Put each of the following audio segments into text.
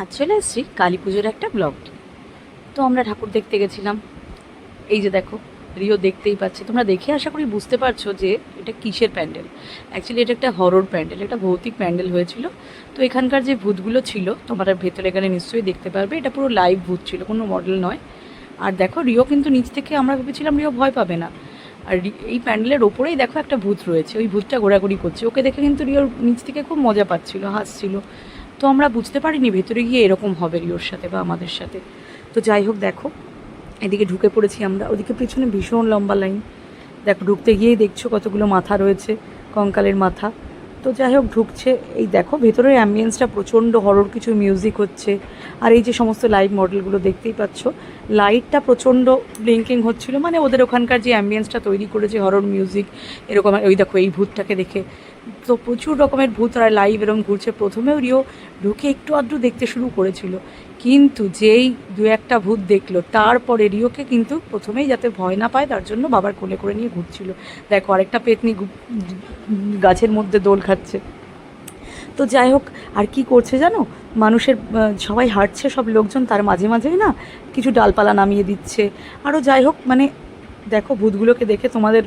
আজ চলে এসেছি কালী পুজোর একটা ব্লগ। তো আমরা ঠাকুর দেখতে গেছিলাম। এই যে দেখো, রিও দেখতেই পাচ্ছে। তোমরা দেখে আশা করি বুঝতে পারছ যে এটা কিসের প্যান্ডেল। অ্যাকচুয়ালি এটা একটা হরর প্যান্ডেল, এটা ভৌতিক প্যান্ডেল হয়েছিল। তো এখানকার যে ভূতগুলো ছিল, তোমরা ভেতরে গেলে নিশ্চয়ই দেখতে পারবে। এটা পুরো লাইভ ভূত ছিল, কোনো মডেল নয়। আর দেখো, রিও কিন্তু নিচ থেকে, আমরা ভেবেছিলাম রিও ভয় পাবে না। আর এই প্যান্ডেলের ওপরেই দেখো একটা ভূত রয়েছে। ওই ভূতটা ঘোরাঘুরি করছে। ওকে দেখে কিন্তু রিওর নিচ থেকে খুব মজা পাচ্ছিল, হাসছিল। তো আমরা বুঝতে পারিনি ভেতরে গিয়ে এরকম হবে রিওর সাথে বা আমাদের সাথে। তো যাই হোক, দেখো, এদিকে ঢুকে পড়েছি আমরা। ওদিকে পিছনে ভীষণ লম্বা লাইন দেখো, ঢুকতে গিয়েই দেখছ কতগুলো মাথা রয়েছে, কঙ্কালের মাথা। তো যাই হোক, ঢুকছে। এই দেখো, ভেতরের অ্যাম্বিয়েন্সটা প্রচণ্ড হরর কিছু মিউজিক হচ্ছে। আর এই যে সমস্ত লাইভ মডেলগুলো দেখতেই পাচ্ছ লাইটটা প্রচণ্ড ব্লিঙ্কিং হচ্ছিল। মানে ওদের ওখানকার যে অ্যাম্বিয়েন্সটা তৈরি করেছে হরর মিউজিক এরকম ওই দেখো, এই ভূতটাকে দেখে। তো প্রচুর রকমের ভূত আর লাইভ এরকম ঘুরছে। প্রথমেও রিও ঢুকে একটু আধটু দেখতে শুরু করেছিল। কিন্তু যেই দু একটা ভূত দেখল, তারপরে রিওকে কিন্তু প্রথমেই যাতে ভয় না পায়, তার জন্য বাবার কোলে করে নিয়ে ঘুরছিল। দেখো, আরেকটা পেতনি গাছের মধ্যে দোল খাচ্ছে। তো যাই হোক, আর কি করছে জানো? মানুষের সবাই হাঁটছে, সব লোকজন তার মাঝে মাঝেই না কিছু ডালপালা নামিয়ে দিচ্ছে। আরও যাই হোক মানে দেখো, ভূতগুলোকে দেখে তোমাদের,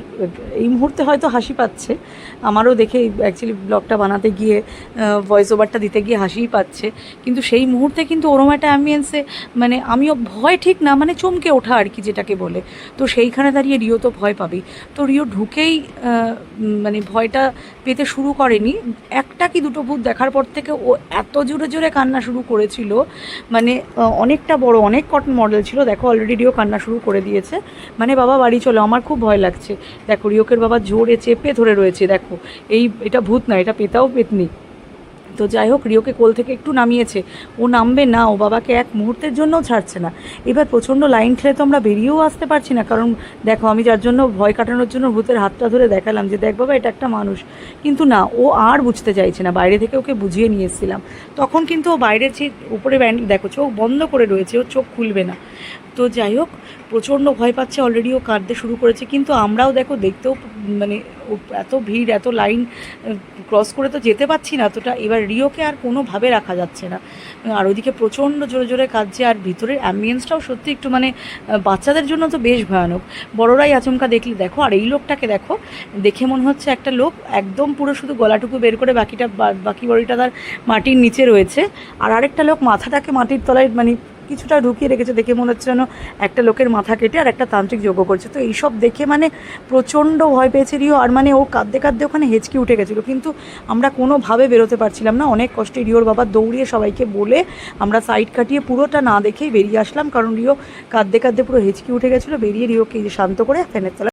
এই মুহূর্তে হয়তো হাসি পাচ্ছে। আমারও দেখে অ্যাকচুয়ালি ব্লগটা বানাতে গিয়ে ভয়েস ওভারটা দিতে গিয়ে হাসিই পাচ্ছে। কিন্তু সেই মুহূর্তে কিন্তু ওরম একটা অ্যাম্বিয়েন্সে মানে আমিও ভয় ঠিক না মানে চমকে ওঠা আর কি যেটাকে বলে। তো সেইখানে দাঁড়িয়ে রিও তো ভয় পাবেই। তো রিও ঢুকেই মানে ভয়টা পেতে শুরু করেনি। একটা কি দুটো ভূত দেখার পর থেকে ও এত জোরে জোরে কান্না শুরু করেছিল। মানে অনেকটা বড়, অনেক কটন মডেল ছিল। দেখো অলরেডি রিও কান্না শুরু করে দিয়েছে। মানে বাবা বাড়ি চলো, আমার খুব ভয় লাগছে। দেখো রিওকের বাবা জোরে চেপে ধরে রয়েছে, দেখো। এই, এটা ভূত না, এটা পেতাও পেতনি। তো যাই হোক রিওকে কোল থেকে একটু নামিয়েছে। ও নামবে না, ও বাবাকে এক মুহূর্তের জন্যও ছাড়ছে না। এবার প্রচণ্ড লাইন ঠেলে তো আমরা বেরিয়েও আসতে পারছি না, কারণ দেখো, আমি যার জন্য ভয় কাটানোর জন্য ভূতের হাতটা ধরে দেখালাম যে, দেখ বাবা, এটা একটা মানুষ। কিন্তু না, ও আর বুঝতে চাইছে না, বাইরে থেকে ওকে বুঝিয়ে নিয়ে এসেছিলাম। তখন কিন্তু ও বাইরের যে, উপরে ব্যান্ড, দেখো, চোখ বন্ধ করে রয়েছে, ও চোখ খুলবে না। তো যাই হোক, প্রচণ্ড ভয় পাচ্ছে অলরেডি ও কাঁদতে শুরু করেছে। কিন্তু আমরাও দেখো, দেখতেও মানে এত ভিড়, এত লাইন ক্রস করে তো যেতে পারছি না। এতটা এবার রিওকে আর কোনোভাবে রাখা যাচ্ছে না। আর ওদিকে প্রচণ্ড জোরে জোরে কাঁদছে, আর ভিতরের অ্যাম্বিয়েন্সটাও সত্যি একটু মানে বাচ্চাদের জন্য তো বেশ ভয়ানক। বড়রাই আচমকা দেখলে, দেখো, আর এই লোকটাকে দেখো, দেখে মনে হচ্ছে একটা লোক একদম পুরো শুধু গলাটুকু বের করে বাকিটা বাকি বডিটা তার মাটির নিচে রয়েছে। আর আরেকটা লোক মাথাটাকে মাটির তলায় মানে কিছুটা ঢুকিয়ে রেখেছে, দেখে মনে হচ্ছে যেন একটা লোকের মাথা কেটে আর একটা তান্ত্রিক যোগ্য করছে। তো এইসব দেখে মানে প্রচণ্ড ভয় পেয়েছে রিও, আর মানে ও কাঁদতে কাঁদতে ওখানে হেঁচকি উঠে গেছিল। কিন্তু আমরা কোনোভাবে বেরোতে পারছিলাম না, অনেক কষ্টে রিওর বাবা দৌড়িয়ে সবাইকে বলে আমরা সাইড কাটিয়ে পুরোটা না দেখেই বেরিয়ে আসলাম। কারণ রিও কাঁদতে কাঁদতে পুরো হেঁচকি উঠে গেছিল, বেরিয়ে রিওকে শান্ত করে ফ্যানের তলায়